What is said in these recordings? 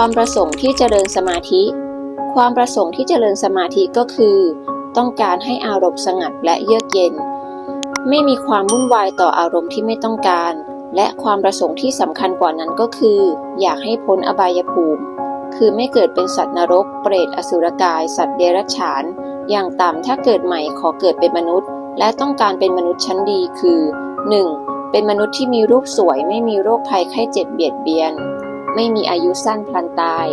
ความประสงค์ที่เจริญสมาธิ ความประสงค์ที่เจริญสมาธิก็คือ ต้องการให้อารมณ์สงัดและเยือกเย็น ไม่มีความวุ่นวายต่ออารมณ์ที่ไม่ต้องการ และความประสงค์ที่สำคัญกว่านั้นก็คือ อยากให้พ้นอบายภูมิ คือไม่เกิดเป็นสัตว์นรก เปรตอสุรกาย สัตว์เดรัจฉาน อย่างต่ำถ้าเกิดใหม่ขอเกิดเป็นมนุษย์ และต้องการเป็นมนุษย์ชั้นดีคือ 1. เป็นมนุษย์ที่มีรูปสวยไม่มีโรคภัยไข้เจ็บเบียดเบียน ไม่มีอายุสั้นพลันตาย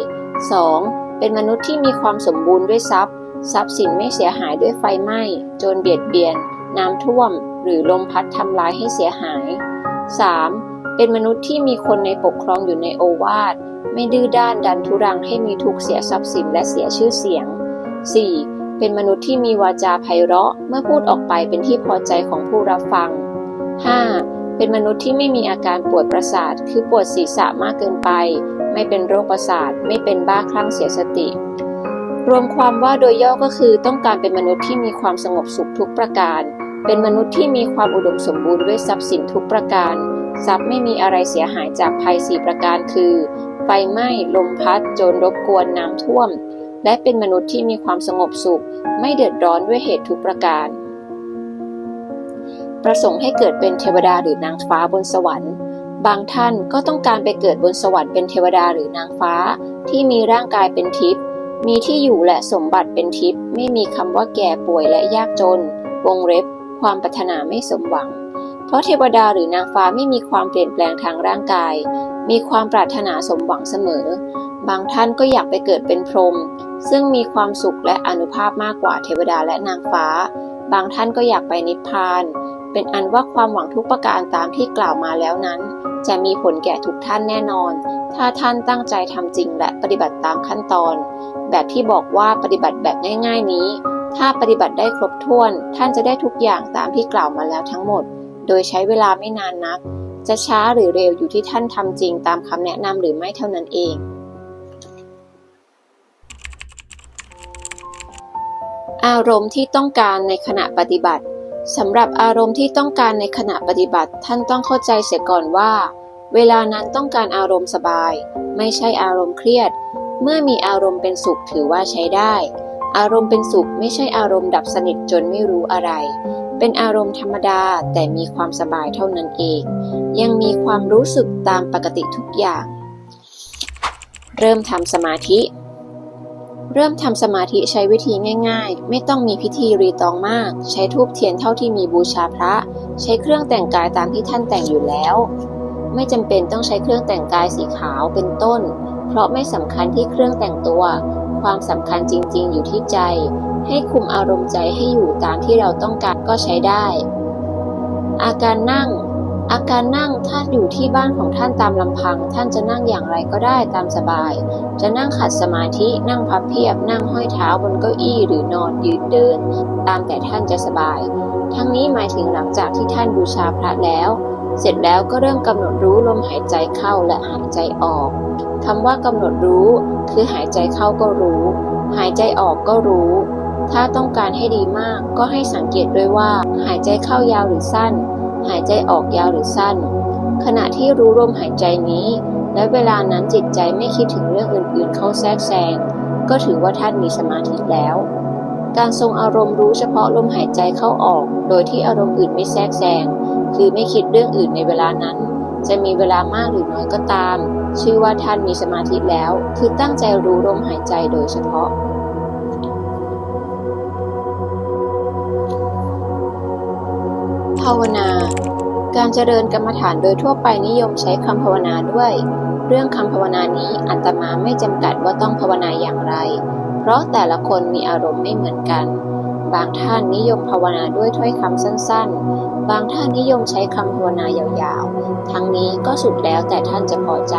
2. เป็นมนุษย์ที่มีความสมบูรณ์ด้วยทรัพย์ ทรัพย์สินไม่เสียหายด้วยไฟไหม้ โจรเบียดเบียน น้ำท่วม หรือลมพัดทำลายให้เสียหาย 3. เป็นมนุษย์ที่มีคนในปกครองอยู่ในโอวาท ไม่ดื้อด้านดันทุรังให้มีทุกเสียทรัพย์สินและเสียชื่อเสียง 4. เป็นมนุษย์ที่มีวาจาไพเราะ เมื่อพูดออกไปเป็นที่พอใจของผู้รับฟัง 5. เป็นมนุษย์ที่ไม่มีอาการปวดประสาท คือปวดศีรษะมากเกินไป ไม่เป็นโรคประสาท ไม่เป็นบ้าคลั่งเสียสติ รวมความว่าโดยย่อก็คือต้องการเป็นมนุษย์ที่มีความสงบสุขทุกประการ เป็นมนุษย์ที่มีความอุดมสมบูรณ์ด้วยทรัพย์สินทุกประการ ทรัพย์ไม่มีอะไรเสียหายจากภัยสี่ประการคือ ไฟไหม้ ลมพัด โจรรบกวน น้ำท่วม และเป็นมนุษย์ที่มีความสงบสุข ไม่เดือดร้อนด้วยเหตุทุกประการ ประสงค์ให้เกิดเป็นเทวดาหรือนางฟ้าบนสวรรค์ บางท่านก็ต้องการไปเกิดบนสวรรค์เป็นเทวดาหรือนางฟ้า ที่มีร่างกายเป็นทิพย์มีที่อยู่และสมบัติเป็นทิพย์ไม่มีคำว่าแก่ป่วยและยากจน วงเล็บ ความปรารถนาไม่สมหวัง เพราะเทวดาหรือนางฟ้าไม่มีความเปลี่ยนแปลงทางร่างกาย มีความปรารถนาสมหวังเสมอ บางท่านก็อยากไปเกิดเป็นพรหมซึ่งมีความสุขและอนุภาพมากกว่าเทวดาและนางฟ้า บางท่านก็อยากไปนิพพาน เป็นอันว่าความหวังทุกประการตามที่กล่าวมาแล้วนั้น จะมีผลแก่ทุกท่านแน่นอน ถ้าท่านตั้งใจทำจริงและปฏิบัติตามขั้นตอน แบบที่บอกว่าปฏิบัติแบบง่าย ๆนี้ ถ้าปฏิบัติได้ครบถ้วน ท่านจะได้ทุกอย่างตามที่กล่าวมาแล้วทั้งหมด โดยใช้เวลาไม่นานนัก จะช้าหรือเร็วอยู่ที่ท่านทำจริงตามคำแนะนำหรือไม่เท่านั้นเองอารมณ์ที่ต้องการในขณะปฏิบัติ สำหรับอารมณ์ที่ต้องการในขณะปฏิบัติ ท่านต้องเข้าใจเสียก่อนว่า เวลานั้นต้องการอารมณ์สบาย ไม่ใช่อารมณ์เครียด เมื่อมีอารมณ์เป็นสุขถือว่าใช้ได้ อารมณ์เป็นสุขไม่ใช่อารมณ์ดับสนิทจนไม่รู้อะไร เป็นอารมณ์ธรรมดาแต่มีความสบายเท่านั้นเอง ยังมีความรู้สึกตามปกติทุกอย่าง เริ่มทำสมาธิ เริ่มทำสมาธิใช้วิธีง่ายๆ ไม่ต้องมีพิธีรีตองมาก ใช้ทูบเทียนเท่าที่มีบูชาพระ ใช้เครื่องแต่งกายตามที่ท่านแต่งอยู่แล้ว ไม่จำเป็นต้องใช้เครื่องแต่งกายสีขาวเป็นต้น เพราะไม่สำคัญที่เครื่องแต่งตัว ความสำคัญจริงๆ อยู่ที่ใจ ให้คุมอารมณ์ใจให้อยู่ตามที่เราต้องการก็ใช้ได้ อาการนั่ง อาการนั่งถ้าอยู่ที่บ้านของท่านตามลำพัง ท่านจะนั่งอย่างไรก็ได้ตามสบาย จะนั่งขัดสมาธิ นั่งพับเพียบ นั่งห้อยเท้าบนเก้าอี้หรือนอนยืนเดิน ตามแต่ท่านจะสบาย ทั้งนี้หมายถึงหลังจากที่ท่านบูชาพระแล้ว เสร็จแล้วก็เริ่มกำหนดรู้ลมหายใจเข้าและหายใจออกคำว่ากำหนดรู้ คือหายใจเข้าก็รู้ หายใจออกก็รู้ ถ้าต้องการให้ดีมากก็ให้สังเกตด้วยว่า หายใจเข้ายาวหรือสั้น หายใจออกยาวหรือสั้น ขณะที่รู้ลมหายใจนี้ และเวลานั้นจิตใจไม่คิดถึงเรื่องอื่นๆ เข้าแทรกแซง ก็ถือว่าท่านมีสมาธิแล้ว การทรงอารมณ์รู้เฉพาะลมหายใจเข้าออก โดยที่อารมณ์อื่นไม่แทรกแซง คือไม่คิดเรื่องอื่นในเวลานั้น จะมีเวลามากหรือน้อยก็ตาม ชื่อว่าท่านมีสมาธิแล้ว คือตั้งใจรู้ลมหายใจโดยเฉพาะ ภาวนา การเจริญกรรมฐานโดยทั่วไปนิยมใช้คำภาวนาด้วย เรื่องคำภาวนานี้อัตมาไม่จำกัดว่าต้องภาวนาอย่างไร เพราะแต่ละคนมีอารมณ์ไม่เหมือนกัน บางท่านนิยมภาวนาด้วยถ้อยคำสั้นๆ บางท่านนิยมใช้คำภาวนายาวๆ ทั้งนี้ก็สุดแล้วแต่ท่านจะพอใจ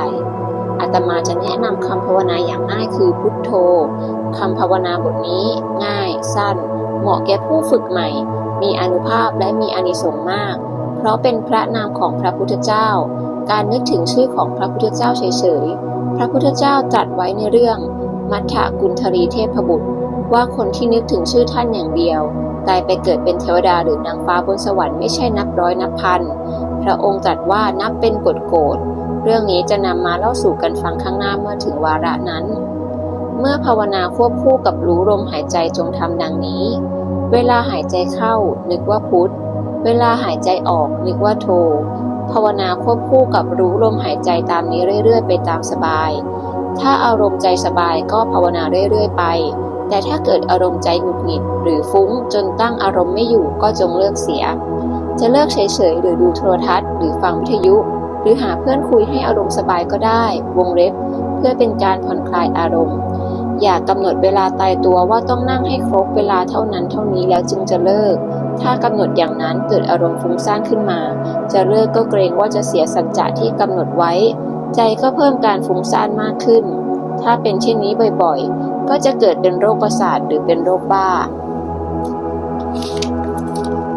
อาตมาจะแนะนำคำภาวนาอย่างง่ายคือพุทโธคำภาวนาบทนี้ง่ายสั้น เหมาะแก่ผู้ฝึกใหม่ มีอนุภาพและมีอานิสงส์มาก เพราะเป็นพระนามของพระพุทธเจ้า การนึกถึงชื่อของพระพุทธเจ้าเฉยๆ พระพุทธเจ้าตรัสไว้ในเรื่อง มัทธกุณฑรีเทพบุตร ว่าคนที่นึกถึงชื่อท่านอย่างเดียวกลายไปเกิดเป็นเทวดาหรือนางฟ้าบนสวรรค์ไม่ใช่นับร้อยนับพัน พระองค์ตรัสว่านับเป็นกฎโกฎเรื่องนี้จะนำมาเล่าสู่กันฟังข้างหน้าเมื่อถึงวาระนั้น เมื่อภาวนาควบคู่กับรู้ลมหายใจจงทำดังนี้ เวลาหายใจเข้า นึกว่าพุทธ เวลาหายใจออก นึกว่าโท ภาวนาควบคู่กับรู้ลมหายใจตามนี้เรื่อย ๆ ไปตามสบาย ถ้าอารมณ์ใจสบายก็ภาวนาเรื่อย ๆ ไป แต่ถ้าเกิดอารมณ์ใจหงุดหงิด หรือฟุ้งจนตั้งอารมณ์ไม่อยู่ก็จงเลิกเสีย จะเลิกเฉยๆหรือดูโทรทัศน์หรือฟังวิทยุ หรือหาเพื่อนคุยให้อารมณ์สบายก็ได้ วงเล็บ เพื่อเป็นการผ่อนคลายอารมณ์ อย่ากำหนดเวลาตายตัวว่าต้องนั่งให้ครบเวลาเท่านั้นเท่านี้แล้วจึงจะเลิก ถ้ากำหนดอย่างนั้นเกิดอารมณ์ฟุ้งซ่านขึ้นมา จะเลิกก็เกรงว่าจะเสียสัจจะที่กำหนดไว้ ใจก็เพิ่มการฟุ้งซ่านมากขึ้น ถ้าเป็นเช่นนี้บ่อยๆ ก็จะเกิดเป็นโรคประสาทหรือเป็นโรคบ้า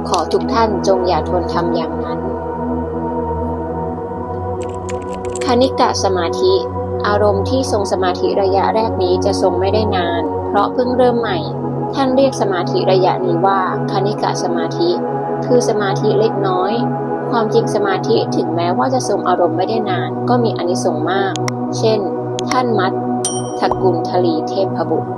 ขอทุกท่านจงอย่าทนทำอย่างนั้นคณิกะสมาธิ อารมณ์ที่ทรงสมาธิระยะแรกนี้จะทรงไม่ได้นาน เพราะเพิ่งเริ่มใหม่ ท่านเรียกสมาธิระยะนี้ว่าคณิกะสมาธิ คือสมาธิเล็กน้อย ความจริงสมาธิถึงแม้ว่าจะทรงอารมณ์ไม่ได้นาน ก็มีอนิสงส์มาก เช่น ท่านมัดทกุลทลีเทพบุตร